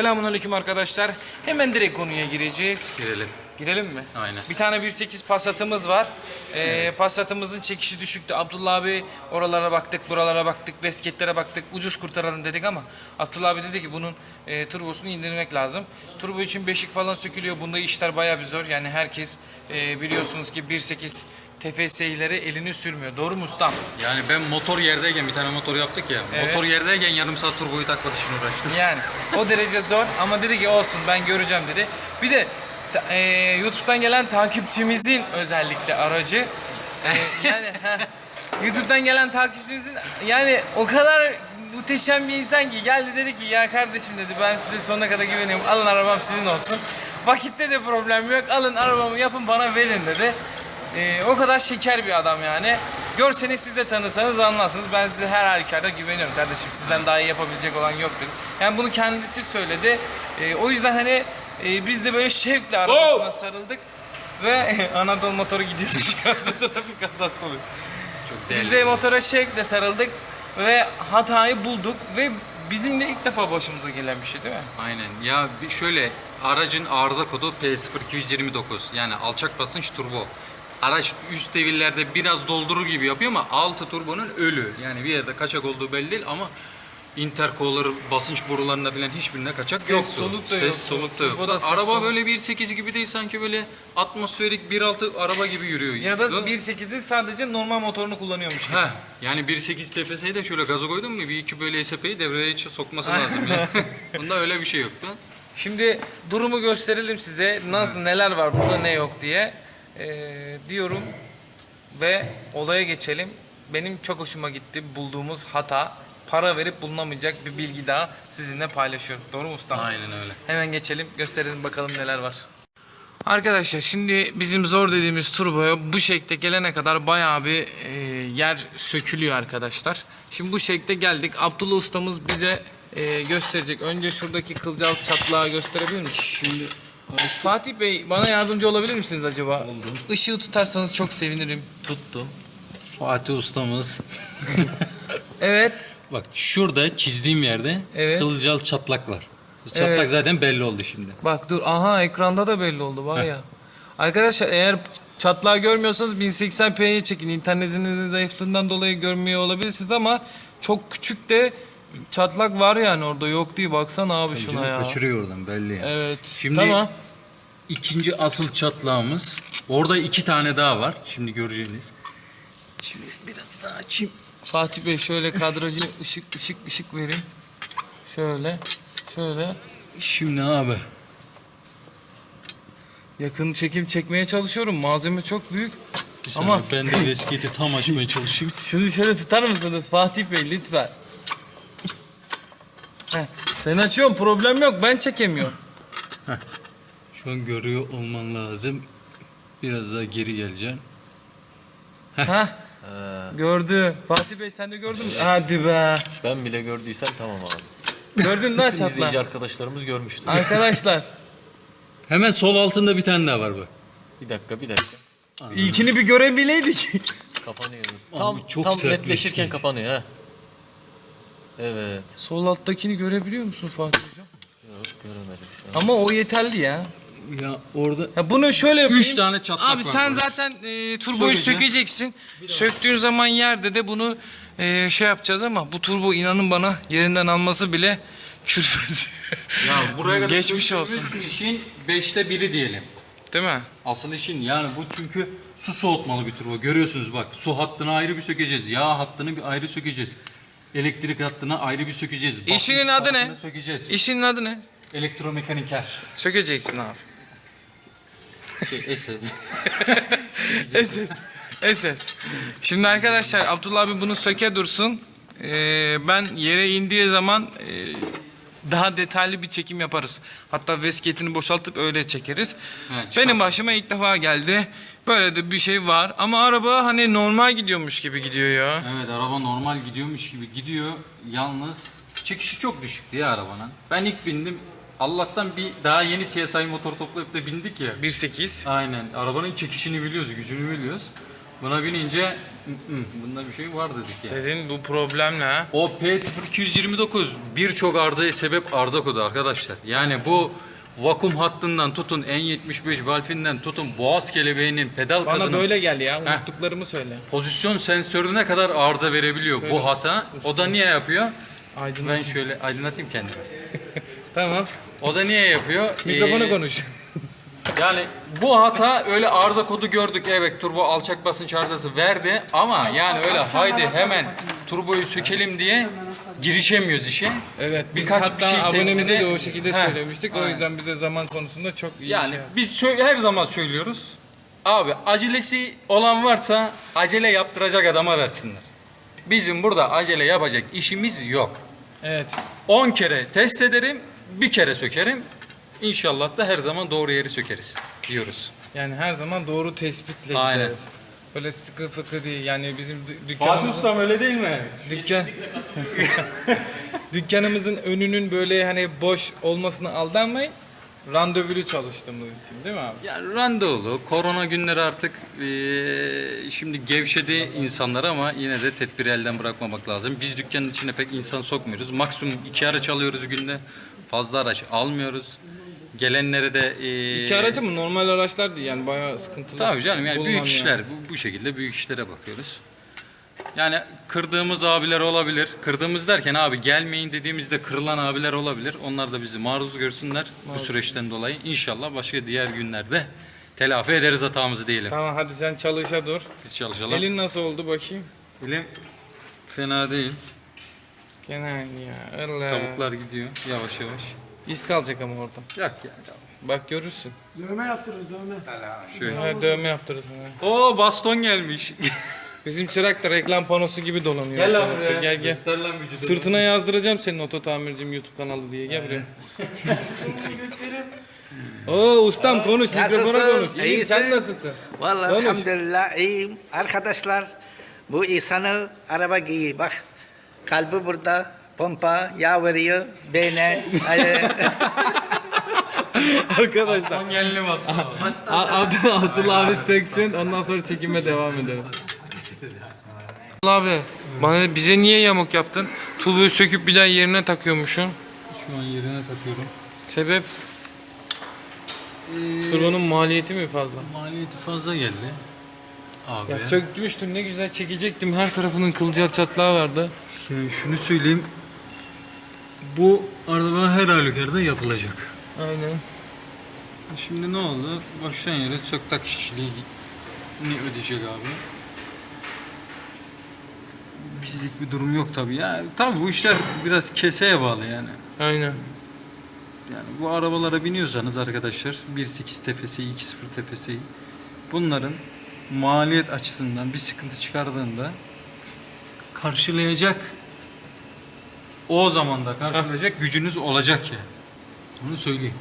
Selamünaleyküm arkadaşlar. Hemen direkt konuya gireceğiz. Girelim. Girelim mi? Aynen. Bir tane 1.8 Passat'ımız var. Ee, Passat'ımızın çekişi düşüktü. Abdullah abi oralara baktık, buralara baktık, resketlere baktık. Ucuz kurtaralım dedik ama Abdullah abi dedi ki bunun e, turbosunu indirmek lazım. Turbo için beşik falan sökülüyor. Bunda işler bayağı bir zor. Yani herkes e, biliyorsunuz ki 1.8 TFS'lere elini sürmüyor. Doğru mu ustam? Yani ben motor yerdeyken bir tane motor yaptık ya. Evet. Motor yerdeyken yarım saat turboyu takmak için uğraştım. Yani o derece zor ama dedi ki olsun ben göreceğim dedi. Bir de e, YouTube'dan gelen takipçimizin özellikle aracı e, yani YouTube'dan gelen takipçimizin yani o kadar muhteşem bir insan ki geldi dedi ki ya kardeşim dedi ben size sonuna kadar güveniyorum alın arabam sizin olsun. Vakitte de problem yok alın arabamı yapın bana verin dedi. E, o kadar şeker bir adam yani. Görseniz siz de tanısanız anlarsınız. Ben size her halükarda güveniyorum kardeşim. Sizden daha iyi yapabilecek olan yoktur. Yani bunu kendisi söyledi. E, o yüzden hani e, biz de böyle şevkle arabasına sarıldık. Ve Anadolu motoru gidiyor. trafik kazası oluyor. Çok Biz değerli. de motora şevkle sarıldık ve hatayı bulduk ve bizim de ilk defa başımıza gelen bir şey değil mi? Aynen. Ya bir şöyle aracın arıza kodu P0229. Yani alçak basınç turbo. Araç üst devirlerde biraz doldurur gibi yapıyor ama altı turbonun ölü. Yani bir yerde kaçak olduğu belli değil ama intercooler basınç borularında falan hiçbirine kaçak Ses, yoktu. soluk da ses, yoktu. soluk da yoktu. ses, Araba soluk. böyle 1.8 gibi değil sanki böyle atmosferik 1.6 araba gibi yürüyor. Ya da 1.8'in sadece normal motorunu kullanıyormuş gibi. Heh, yani 1.8 TFS'yi de şöyle gaza koydun mu bir iki böyle SP'yi devreye sokması lazım. Yani. Bunda öyle bir şey yoktu. Şimdi durumu gösterelim size. Nasıl neler var burada ne yok diye. Ee, diyorum ve olaya geçelim. Benim çok hoşuma gitti bulduğumuz hata. Para verip bulunamayacak bir bilgi daha sizinle paylaşıyorum. Doğru mu ustam? Aynen öyle. Hemen geçelim gösterelim bakalım neler var. Arkadaşlar şimdi bizim zor dediğimiz turboya bu şekilde gelene kadar bayağı bir e, yer sökülüyor arkadaşlar. Şimdi bu şekilde geldik. Abdullah ustamız bize e, gösterecek. Önce şuradaki kılcal çatlağı gösterebilir mi? Şimdi Fatih Bey bana yardımcı olabilir misiniz acaba? Işığı tutarsanız çok sevinirim. Tuttum. Fatih ustamız. Evet. Bak şurada çizdiğim yerde Evet. kılcal çatlak var. Çatlak Evet. zaten belli oldu şimdi. Bak dur aha ekranda da belli oldu var ya. Arkadaşlar eğer çatlağı görmüyorsanız 1080p'ye çekin. İnternetinizin zayıflığından dolayı görmüyor olabilirsiniz ama çok küçük de çatlak var yani orada yok değil. Baksana abi şuna Canım ya. Kaçırıyor oradan belli yani. Evet. Şimdi- Tamam. İkinci asıl çatlağımız. Orada iki tane daha var. Şimdi göreceğiniz. Şimdi biraz daha açayım. Fatih Bey şöyle kadrajı ışık ışık ışık verin. Şöyle. Şöyle. Şimdi abi. Yakın çekim çekmeye çalışıyorum. Malzeme çok büyük. Bir Ama- saniye, ben de eskiyeti tam açmaya çalışayım. Şunu şöyle tutar mısınız Fatih Bey lütfen? Sen açıyorsun problem yok ben çekemiyorum. Şu an görüyor olman lazım. Biraz daha geri geleceksin. Ha? Gördü. Fatih Bey sen de gördün mü? Hadi be. Ben bile gördüysem tamam abi. Gördün daha Bütün izleyici çatla. arkadaşlarımız görmüştür. Arkadaşlar Hemen sol altında bir tane daha var bak. Bir dakika bir dakika. ilkini bir görebileydik. Kapanıyor. Abi Tam çok tam sert bir netleşirken kapanıyor ha. Evet. Sol alttakini görebiliyor musun Fatih hocam? Yok göremedim. Ama o yeterli ya. Ya orada Ya bunu şöyle yapayım. Üç tane çatlak Abi var sen burada. zaten e, turboyu Sökeceğim. sökeceksin. Söktüğün zaman yerde de bunu e, şey yapacağız ama bu turbo inanın bana yerinden alması bile çürütmedi. ya buraya kadar Geçmiş söktüğümüz olsun. işin beşte biri diyelim. Değil mi? Asıl işin yani bu çünkü su soğutmalı bir turbo. Görüyorsunuz bak su hattını ayrı bir sökeceğiz. Yağ hattını bir ayrı sökeceğiz. Elektrik hattını ayrı bir sökeceğiz. Basınç İşinin adı ne? Sökeceğiz. İşinin adı ne? Elektromekaniker. Sökeceksin abi. Şey SS. SS. SS. Şimdi arkadaşlar Abdullah abi bunu söke dursun. Ee, ben yere indiği zaman e, daha detaylı bir çekim yaparız. Hatta vesketini boşaltıp öyle çekeriz. Evet, çıkar. Benim başıma ilk defa geldi. Böyle de bir şey var. Ama araba hani normal gidiyormuş gibi gidiyor ya. evet araba normal gidiyormuş gibi gidiyor. Yalnız çekişi çok düşüktü ya arabanın. Ben ilk bindim. Allah'tan bir daha yeni TSI motor toplayıp da bindik ya. 1.8. Aynen. Arabanın çekişini biliyoruz, gücünü biliyoruz. Buna binince Hı, Bunda bir şey var dedik ya. Dedin bu problem ne? O P0229 birçok arızaya sebep arıza kodu arkadaşlar. Yani bu vakum hattından tutun N75 valfinden tutun boğaz kelebeğinin pedal Bana kazının böyle gel ya. Unuttuklarımı söyle. pozisyon sensörüne kadar arıza verebiliyor Şöyle bu hata. O da niye yapıyor? Aydın. Ben şöyle aydınlatayım kendimi. Tamam. O da niye yapıyor? Mikrofona Ee, konuş. Yani bu hata öyle arıza kodu gördük evet turbo alçak basınç arızası verdi ama yani öyle haydi hemen turboyu sökelim diye girişemiyoruz işe. Evet biz Birkaç hatta bir şey abonemize testine- de o şekilde Heh, söylemiştik. O yüzden bize zaman konusunda çok iyi Yani şey yaptı. biz sö- her zaman söylüyoruz. Abi acelesi olan varsa acele yaptıracak adama versinler. Bizim burada acele yapacak işimiz yok. Evet. 10 kere test ederim, bir kere sökerim. İnşallah da her zaman doğru yeri sökeriz diyoruz. Yani her zaman doğru tespitle Aynen. gideriz. Böyle sıkı fıkı değil. Yani bizim dü- dükkanımızın, öyle değil mi? dükkan, dükkanımızın önünün böyle hani boş olmasına aldanmayın. Randevulu çalıştığımız için değil mi abi? Yani randevulu, korona günleri artık eee, şimdi gevşedi insanlar ama yine de tedbiri elden bırakmamak lazım. Biz dükkanın içine pek insan sokmuyoruz. Maksimum iki araç alıyoruz günde. Fazla araç almıyoruz. Gelenlere de... eee, İki aracı mı? Normal araçlar değil yani bayağı sıkıntılı. Tabii canım yani bulunan büyük işler. Bu, bu şekilde büyük işlere bakıyoruz. Yani kırdığımız abiler olabilir. Kırdığımız derken abi gelmeyin dediğimizde kırılan abiler olabilir. Onlar da bizi maruz görsünler bu süreçten dolayı. İnşallah başka diğer günlerde telafi ederiz hatamızı diyelim. Tamam hadi sen çalışa dur. Biz çalışalım. Elin nasıl oldu bakayım? Elim fena değil. Gene aynı ya. Allah. Kabuklar gidiyor yavaş yavaş. İz kalacak ama orada. Yok yani. Bak görürsün. Dövme yaptırırız dövme. Şöyle. Ha, dövme yaptırırsın ha. Oo baston gelmiş. Bizim çırak da reklam panosu gibi dolanıyor. gel lan ortalıkta. buraya. Gel gel. Göster lan vücudunu. Sırtına yazdıracağım senin oto tamircim YouTube kanalı diye. Gel buraya. göstereyim. Oo ustam konuş mikrofona Nasılsın? konuş. İyiyim sen İyisin? nasılsın? Vallahi Konuş. elhamdülillah iyiyim. Arkadaşlar bu insanı araba giyi. Bak kalbi burada. Pompa, yağ veriyor. Beyne. Arkadaşlar. Baston geldi baston. A- Abdül, Abdullah abi seksin ondan sonra çekime devam edelim. Abdullah abi bana bize niye yamuk yaptın? Tulbuyu söküp bir daha yerine takıyormuşsun. Şu an yerine takıyorum. Sebep? Turbonun maliyeti mi fazla? Maliyeti fazla geldi. Abi. Ya söktürmüştüm ne güzel çekecektim her tarafının kılcal çatlağı vardı. Yani şunu söyleyeyim. Bu araba her halükarda yapılacak. Aynen. Şimdi ne oldu? Baştan yere söktak işçiliği ödeyecek abi. Bizlik bir durum yok tabii ya. Tabii bu işler biraz keseye bağlı yani. Aynen. Yani bu arabalara biniyorsanız arkadaşlar 1.8 TFSI, 2.0 TFSI bunların maliyet açısından bir sıkıntı çıkardığında karşılayacak o zaman da karşılayacak gücünüz olacak ya. Onu söyleyeyim.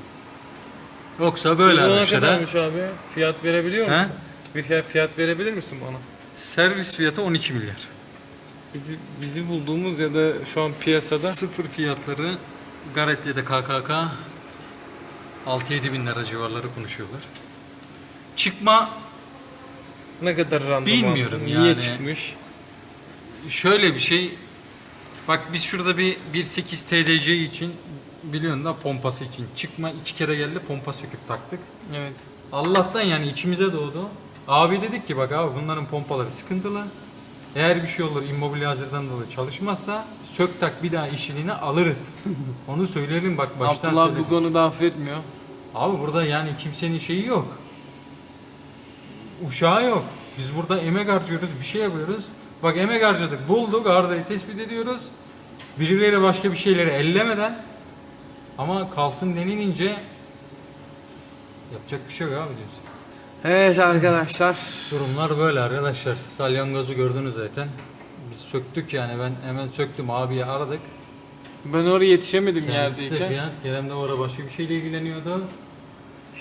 Yoksa böyle Turbona araçlara kadarmış abi? Fiyat verebiliyor He? musun? Bir fiyat, fiyat verebilir misin bana? servis fiyatı 12 milyar. Bizi, bizi bulduğumuz ya da şu an piyasada Sıfır fiyatları Garetli'de KKK 6-7 bin lira civarları konuşuyorlar. Çıkma ne kadar randıman? Bilmiyorum Niye yani. çıkmış? Şöyle bir şey. Bak biz şurada bir 1.8 TDC için biliyorsun da pompası için çıkma iki kere geldi pompa söküp taktık. Evet. Allah'tan yani içimize doğdu. Abi dedik ki bak abi bunların pompaları sıkıntılı. Eğer bir şey olur immobilya hazırdan dolayı çalışmazsa sök tak bir daha işini alırız. Onu söyleyelim bak baştan Abdullah söyledim. bu konuda affetmiyor. Abi burada yani kimsenin şeyi yok. Uşağı yok. Biz burada emek harcıyoruz, bir şey yapıyoruz. Bak emek harcadık, bulduk, arızayı tespit ediyoruz. Birileri başka bir şeyleri ellemeden ama kalsın denilince yapacak bir şey yok abi diyorsun. Evet arkadaşlar. Durumlar böyle arkadaşlar. Salyangozu gördünüz zaten. Biz söktük yani ben hemen söktüm abiyi aradık. Ben oraya yetişemedim Kendisi de yerdeyken. Fiyat, Kerem de orada başka bir şeyle ilgileniyordu.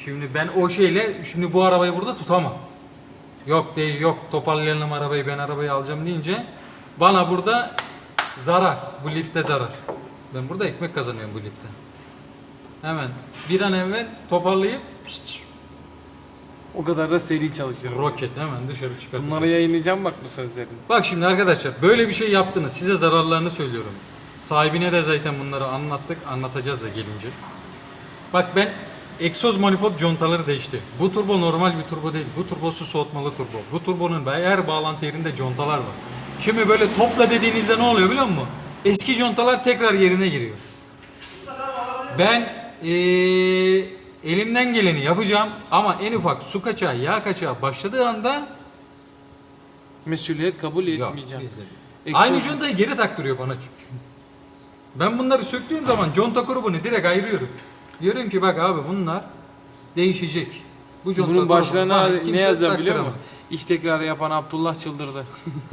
Şimdi ben o şeyle, şimdi bu arabayı burada tutamam. Yok değil, yok toparlayalım arabayı, ben arabayı alacağım deyince bana burada zarar, bu lifte zarar. Ben burada ekmek kazanıyorum bu lifte. Hemen bir an evvel toparlayıp O kadar da seri çalışıyorum. Roket hemen dışarı çıkartacağız. Bunları yayınlayacağım bak bu sözlerini. Bak şimdi arkadaşlar böyle bir şey yaptınız. Size zararlarını söylüyorum. Sahibine de zaten bunları anlattık. Anlatacağız da gelince. Bak ben egzoz manifold contaları değişti. Bu turbo normal bir turbo değil. Bu turbo su soğutmalı turbo. Bu turbonun her bağlantı yerinde contalar var. Şimdi böyle topla dediğinizde ne oluyor biliyor musun? Eski contalar tekrar yerine giriyor. Ben eee, elimden geleni yapacağım ama en ufak su kaçağı, yağ kaçağı başladığı anda Mesuliyet kabul etmeyeceğim. Aynı contayı geri taktırıyor bana çünkü. Ben bunları söktüğüm zaman conta grubunu direkt ayırıyorum. Diyorum ki bak abi bunlar değişecek. Bu conta Bunun başlarına ne yazacağım biliyor musun? İş tekrarı yapan Abdullah çıldırdı.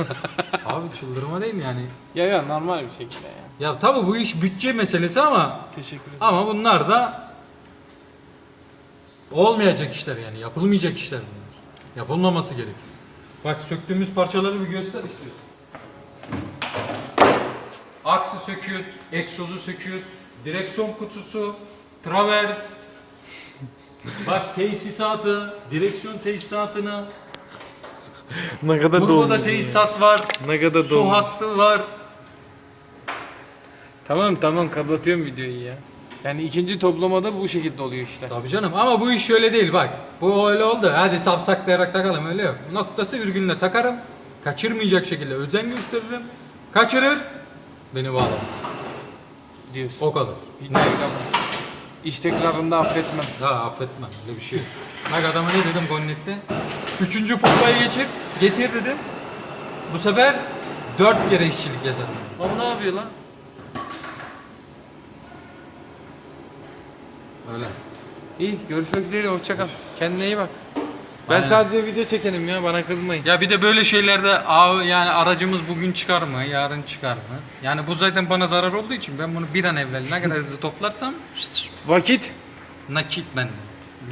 Abi çıldırma değil mi yani? ya ya normal bir şekilde ya. Ya tabii bu iş bütçe meselesi ama Teşekkür ederim. ama bunlar da olmayacak işler yani yapılmayacak işler bunlar. Yapılmaması gerek. Bak söktüğümüz parçaları bir göster istiyorsun. Aksı söküyoruz, egzozu söküyoruz, direksiyon kutusu, travers. Bak tesisatı, direksiyon tesisatını, Ne kadar turboda tesisat var, Ne kadar su dolmuş. hattı var. Tamam tamam kapatıyorum videoyu ya. Yani ikinci toplamada bu şekilde oluyor işler. Tabii canım ama bu iş şöyle değil bak. Bu öyle oldu. Hadi safsaklayarak takalım öyle yok. Noktası virgülüne takarım. Kaçırmayacak şekilde özen gösteririm. Kaçırır. Beni bağlar. Diyorsun. O kadar. İş tekrarında affetmem. Daha affetmem. Öyle bir şey yok. Bak adama ne dedim Gonnet'te? Üçüncü pompayı geçir. Getir dedim. Bu sefer dört kere işçilik yazarım. Ama ne yapıyor lan? Öyle. İyi görüşmek üzere hoşça kal. Kendine iyi bak. Ben Aynen. sadece video çekelim ya bana kızmayın. Ya bir de böyle şeylerde av- yani aracımız bugün çıkar mı, yarın çıkar mı? Yani bu zaten bana zarar olduğu için ben bunu bir an evvel ne kadar hızlı toplarsam Vakit. nakit bende.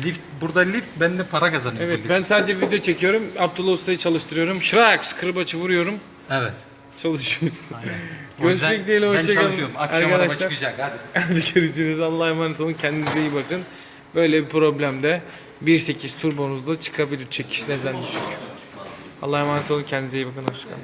Lift burada lift bende para kazanıyor. Evet bu lift. ben sadece video çekiyorum. Abdullah Usta'yı çalıştırıyorum. Şraks kırbaçı vuruyorum. Evet. Çalışıyor. Aynen. O Görüşmek yüzden dileğiyle, Ben çalışıyorum. Akşam araba Arkadaşlar. çıkacak hadi. Hadi görüşürüz. Allah'a emanet olun. Kendinize iyi bakın. Böyle bir problemde 1.8 turbonuzda çıkabilir çekiş neden düşük. Allah'a emanet olun. Kendinize iyi bakın. Hoşçakalın.